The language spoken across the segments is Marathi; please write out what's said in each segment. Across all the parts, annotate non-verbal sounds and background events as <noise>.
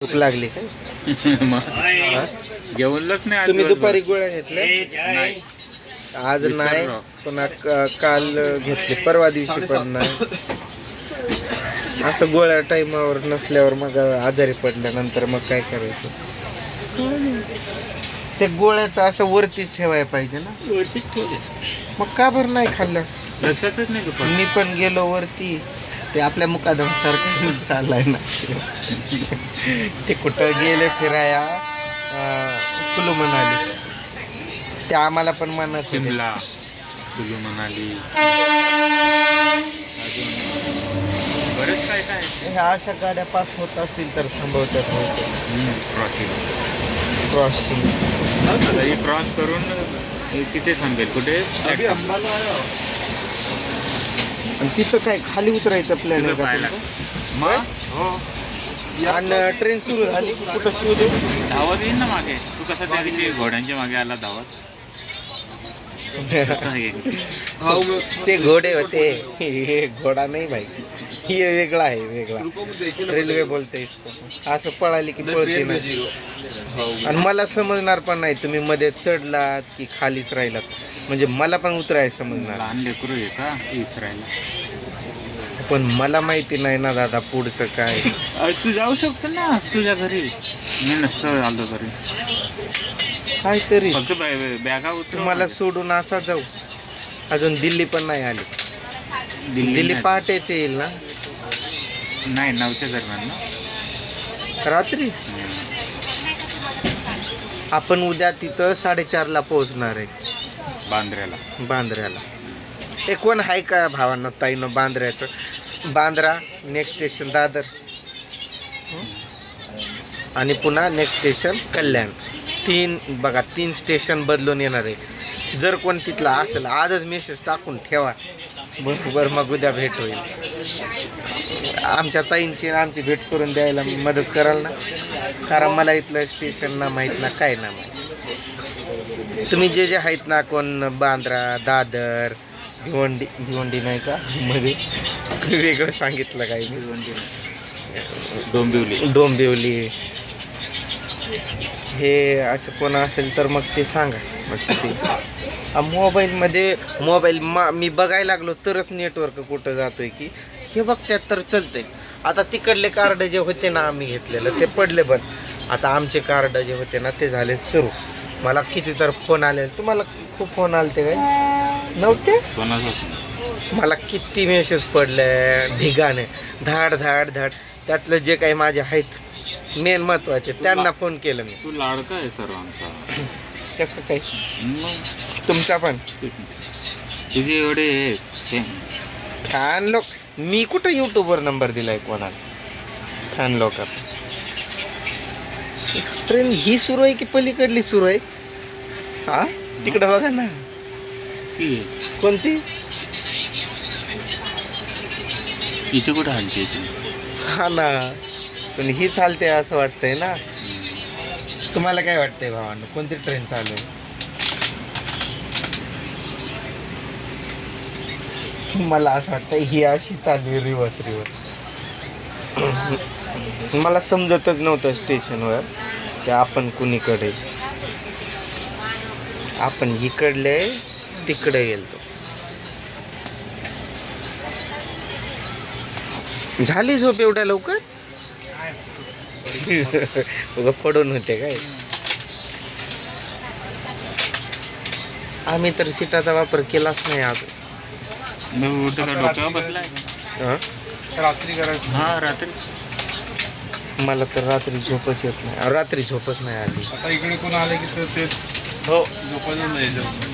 भूक लागली. <laughs> काय जेवणलंच नाही आज तुम्ही. दुपारी गोळ्या घेतल्या? नाही. आज नाही. पुन्हा काल घेतले परवा दिवशी पण नाही. असं गोळ्या टाइमावर नसल्यावर मग आजारी पडल्यानंतर मग काय करायचं? ते गोळ्याचं असं वरतीच ठेवायला पाहिजे ना. वरतीच ठेवले. मग का बरं नाही खाल्लं? लक्षातच नाही मी पण गेलो वरती. ते आपल्या मुकादम सारखं चाललाय ना. ते कुठं गेले फिराया कुलू मनाली ते आम्हाला पण म्हणत होते. शिमला कुलू मनाली अजून बरेच काय काय ह्या अशा गाड्या पास होत असतील तर थांबवतात क्रॉसिंग क्रॉसिंग क्रॉस करून तिथे थांबेल. कुठे? आणि तिथं काय खाली उतरायचं प्लॅन आहे का मग हो? आणि ट्रेन सुरू झाली. की कुठं शोधू धावत येईल ना मागे. तू कसा त्या दिवशी घोड्यांच्या मागे आला धावत? <laughs> तसं आहे ते घोडे होते. हे <laughs> घोडा नाही भाई. हे वेगळा आहे वेगळा. रेल्वे बोलते इसको. असं पळाली की पळते नाही. आणि मला समजणार पण नाही तुम्ही मध्ये चढलात की खालीच राहिलात. म्हणजे मला पण उतराय समजणार. पण मला माहिती नाही ना दादा पुढचं काय. तू जाऊ शकतो ना तुझ्या घरी. मी नसतं आलो घरी. काहीतरी. बॅगा उतर तुम्हाला सोडून असा जाऊ. अजून दिल्ली पण नाही आली. दिल्ली. पहाटेच येईल ना? नाही नऊच्या दरम्यान ना. रात्री? आपण उद्या तिथं साडेचारला पोहोचणार आहे. बांद्र्याला. बांद्र्याला. कोण आहे का भावांना ताईनं बांद्र्याचं? Bandra next station Dadar? आणि पुन्हा नेक्स्ट स्टेशन कल्याण. तीन बघा तीन स्टेशन बदलून येणार आहे. जर कोण तिथला असेल आजच मेसेज टाकून ठेवा. बरोबर मग उद्या भेट होईल. आमच्या ताईंची आमची भेट करून द्यायला मदत कराल ना? कारण मला इथलं स्टेशन ना माहीत ना काय ना माहीत तुम्ही जे जे आहेत ना कोण बांद्रा दादर भिवंडी भिवंडी नाही का? मध्ये वेगळं सांगितलं काय मी? डोंबिवली. डोंबिवली. हे असं कोण असेल तर मग ते सांगा. मग ते मोबाईलमध्ये मोबाईल मा मी बघायला लागलो तरच नेटवर्क कुठं जातोय की. हे बघत्यात तर चालतंय. आता तिकडले कार्ड जे होते ना आम्ही घेतलेलं ते पडले बंद आता आमचे कार्ड जे होते ना ते झाले सुरू. मला किती तर फोन आले. तुम्हाला खूप फोन आले ते काय? नव्हते? मला किती मेसेज पडले ढिगाणे धाड धाड धाड. त्यातलं जे काही माझे आहेत मेन महत्त्वाचे त्यांना फोन केलं मी. तू लाडका आहे सर्वांचा. <laughs> कसं काही तुमचा पण. तुझे एवढे हे फॅन लोक. मी कुठं यूट्यूबवर नंबर दिलाय कोणाला? फॅन लोक ट्रेन ही सुरू आहे की पलीकडली सुरू आहे? हा? तिकडं बघा ना. ती. कोणती? इथे कुठं हलते ती? हा ना. पण ही चालते असं वाटतंय ना. तुम्हाला काय वाटतंय भावांनो? कोणती ट्रेन चालू आहे? मला असं वाटतं ही अशी चालली आहे रिवर्स रिवर्स मला समजतच नव्हतं स्टेशनवर की आपण कुणीकडे. आपण इकडले तिकडे गेलतो. झाली झोप एवढ्या लवकर? उगा पडून होते काय? आम्ही तर सीटाचा वापर केलाच नाही डोक्यावर बसलाय. हं? रात्री करायचं. हा रात्री. मला तर रात्री झोपच येत नाही. रात्री झोपच नाही आली. आता इकडे कोण आले की तर ते हो झोपायचं नाही याच्यावर.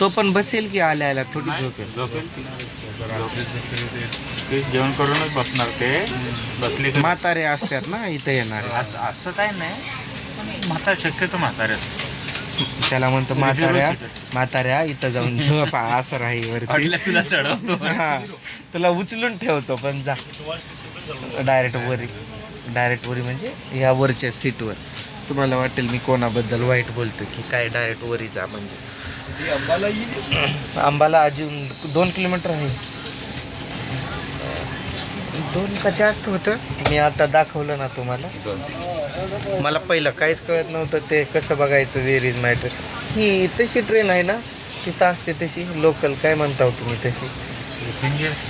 तो पण बसेल की आल्या आल्या थोडी झोपेल. झोपेल ती. रात्री झोपले ते. ते जेवण करूनच बसणार ते. बसले का म्हातारे असतात ना इथं येणार. असं असं काय नाही. पण म्हातार शक्यतो म्हातारे त्याला म्हणतो म्हाताऱ्या म्हाताऱ्या इथं जाऊन झोपा असं <laughs> राही वरती. तुला चढवतो. हा तुला उचलून ठेवतो पण जा. डायरेक्ट वरी. डायरेक्ट वरी म्हणजे या वरच्या सीटवर तुम्हाला वाटेल मी कोणाबद्दल वाईट बोलतो की काय डायरेक्ट वरी जा म्हणजे. अंबाला अजून दोन किलोमीटर आहे. दोन का जास्त होतं. मी आता दाखवलं ना तुम्हाला. मला पहिलं काहीच कळत नव्हतं ते कसं बघायचं वेर इज मॅटर ही तशी ट्रेन आहे ना तिथं असते तशी लोकल काय म्हणता हो तुम्ही तशी?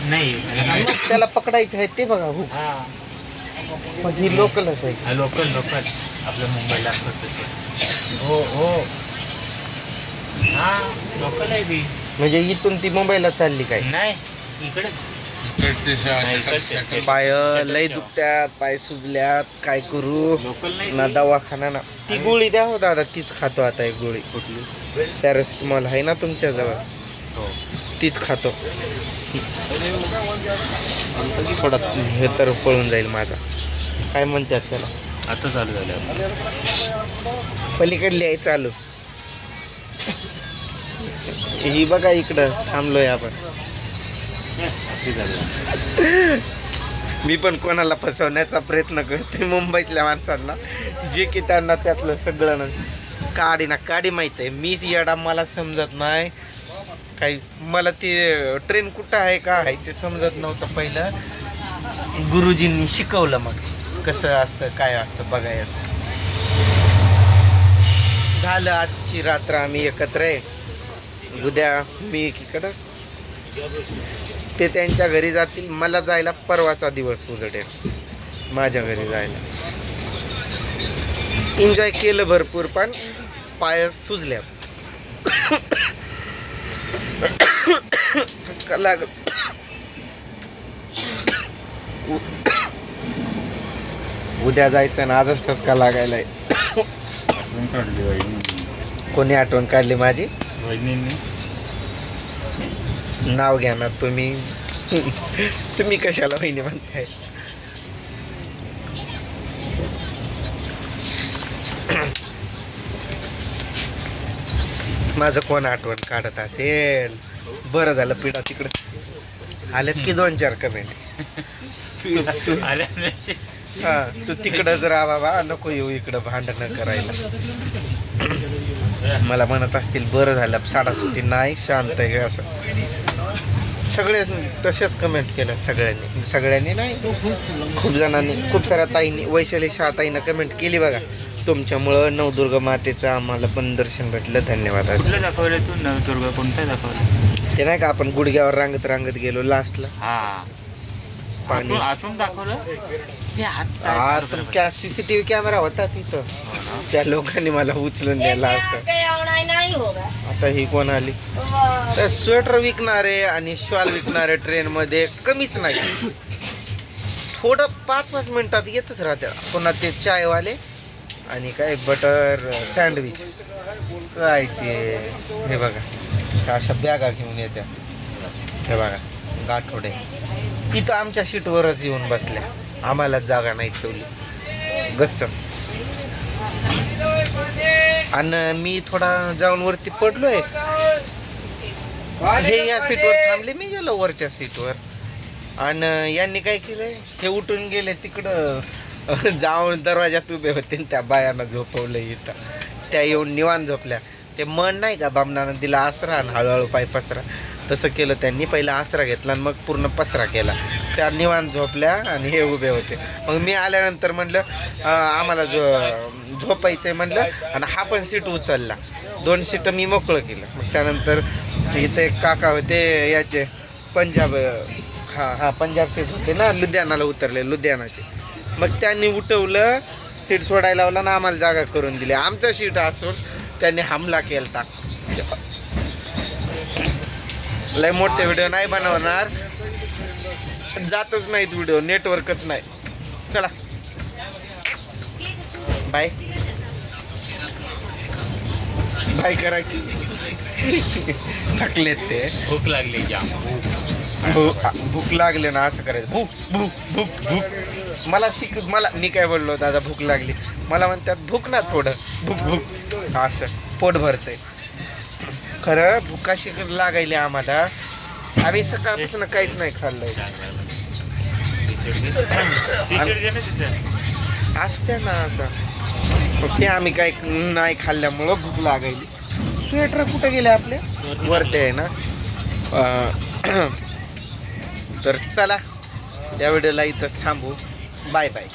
नाही त्याला पकडायचे आहे ते बघा हो. मग ही लोकलच आहे. लोकल लोकल आपल्या मुंबईला हो हो. हा लोकल आहे ती. म्हणजे इथून ती मुंबईला चालली काय? नाही इकडे. पाय लय दुखत्यात पाय सुजल्यात काय करू? ना. दवाखाना ना. ती गोळी द्या हो दादा तीच खातो आता एक गोळी. कुठली? पॅरासिटामॉल आहे ना तुमच्याजवळ? हो. तीच खातो. थोडा हे तर पळून जाईल माझा. काय म्हणतात त्याला? आता चालू झालं. पलीकडली आहे चालू. ही बघा इकडं थांबलोय आपण. <laughs> मी पण कोणाला फसवण्याचा प्रयत्न करते मुंबईतल्या माणसांना. जे की त्यांना त्यातलं सगळं ना काडी ना काडी माहीत आहे. मीच येडा मला समजत नाही. काही मला ते ट्रेन कुठं आहे का आहे ते समजत नव्हतं पहिलं. गुरुजींनी शिकवलं मग. कसं असतं काय असतं बघायचं. झालं आजची रात्र आम्ही एकत्र आहे. उद्या मी एकीकडं. ते त्यांच्या घरी जातील. मला जायला परवाचा दिवस उजडेल. माझ्या घरी जायला. एन्जॉय केलं भरपूर पण पाय सुजल्या लागल. उ- उद्या जायचं ना आजच ठसका लागायलाय. कोणी आठवण काढली माझी? नाव घ्या ना तुम्ही. तुम्ही कशाला वहिनी म्हणताय? माझं कोण आठवण काढत असेल? बरं झालं पिढा तिकडं. आल्यात की दोन चार कमेंट आल्या हा तू तिकडं राहा बाबा नको येऊ इकडं भांडणं करायला. मला म्हणत असतील बरं झालं साडासुती नाही शांत आहे असं. सगळे तसेच कमेंट केलं सगळ्यांनी. सगळ्यांनी नाही खूप जणांनी खूप साऱ्या ताईंनी वैशाली ताईनं कमेंट केली बघा. तुमच्यामुळं नवदुर्गा मातेचं आम्हाला पण दर्शन भेटलं. धन्यवाद कुठलं दाखवलं तू नवदुर्ग? कोणतं दाखवलं ते नाही का आपण गुडघ्यावर रांगत रांगत गेलो लास्टला हा. पाणी. आतून दाखवलं? आत- आत- तर क्या सीसीटीव्ही कॅमेरा होता तिथं. त्या लोकांनी मला उचलून नेला असं. नहीं होगा आता ही कोण आली? तर स्वेटर विकणारे आणि शॉल विकणारे ट्रेनमध्ये कमीच नाही. थोडं पाच पाच मिनिटात येतच राहत्या. पुन्हा ते चायवाले आणि काय बटर सँडविच काय ते? हे बघा. अशा बॅगा घेऊन येत्या. हे बघा. गाठोडे. इथं आमच्या सीटवरच येऊन बसल्या. आम्हाला जागा नाही ठेवली. गच्च आणि मी थोडा जाऊन वरती पडलोय. हे या सीटवर थांबले मी गेलो वरच्या सीटवर. आणि यांनी काय केलंय? हे उठून गेले तिकडं. जाऊन दरवाजात उभे होते त्या बायांना झोपवलं इथं. त्या येऊन निवान झोपल्या. ते मन नाही का बामणानं दिला आसरा आणि हळूहळू पाय पसरा. तसं केलं त्यांनी. पहिला आसरा घेतला आणि मग पूर्ण पसरा केला. त्या निवांत झोपल्या आणि हे उभे होते. मग मी आल्यानंतर म्हणलं आम्हाला आम्हाला झो आहे म्हणलं आणि हा पण सीट उचलला. दोन सीटं मी मोकळं केलं. मग त्यानंतर इथे एक काका होते याचे पंजाब हां हां पंजाबचेच होते ना लुधियानाला उतरले लुधियानाचे. मग त्यांनी उठवलं सीट सोडायला लावला ना आम्हाला जागा करून दिली. आमचं सीट असून त्यांनी हमला केलता. लय मोठे व्हिडिओ नाही बनवणार. <laughs> जातच नाहीत व्हिडिओ नेटवर्कच नाही. चला. बाय बाय करा की. <laughs> थकलेत ते. भूक लागली जाम भूक लागले ना असं करायचं. भूक भूक भूक भूक. मला शिक मला मी काय बोललो दादा भूक लागली. मला म्हणतात भूक ना थोडं. भूक भूक. असं. पोट भरतंय. खरं भूकाशी लागायली आम्हाला. आम्ही सकाळपासून काहीच नाही खाल्लंय. <coughs> असू द्या ना असं. ते आम्ही काय नाही खाल्ल्यामुळं भूक लागायली. स्वेटर कुठे गेले आपले? वरते. आहे ना? <coughs> तर चला या व्हिडिओला इथंच थांबू. Bye bye